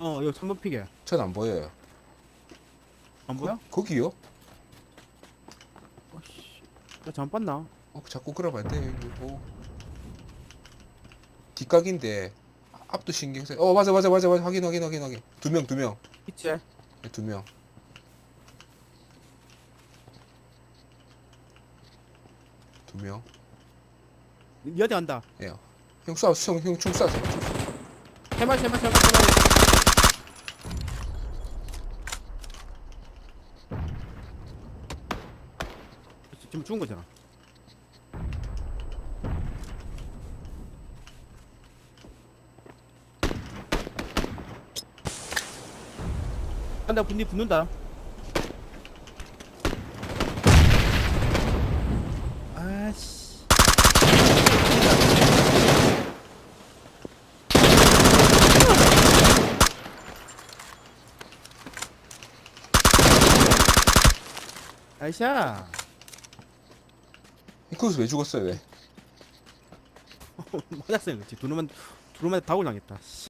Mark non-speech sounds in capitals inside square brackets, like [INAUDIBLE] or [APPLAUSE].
어 여기 3번 픽에 전안 보여요. 안 보여? 거기요? 어 씨 나 잘못 봤나? 어, 자꾸 그러면 안 돼. 이거. 뒷각인데 앞도 신경 써. 어 맞아 맞아 맞아 맞아 확인 확인 확인 확인. 두 명 두 명. 있지? 네, 두 명. 두 명. 니 어디 간다 예. 형 쏴, 형, 형총 쏴. 세발 세발 세발 세발 지금 죽은 거잖아. 한다 분니 붙는다. 아씨. 아이샤 거기서 왜 죽었어요 왜? [LAUGHS] 맞았어요 그렇지 두 놈만 두 놈한테 다 올라겠다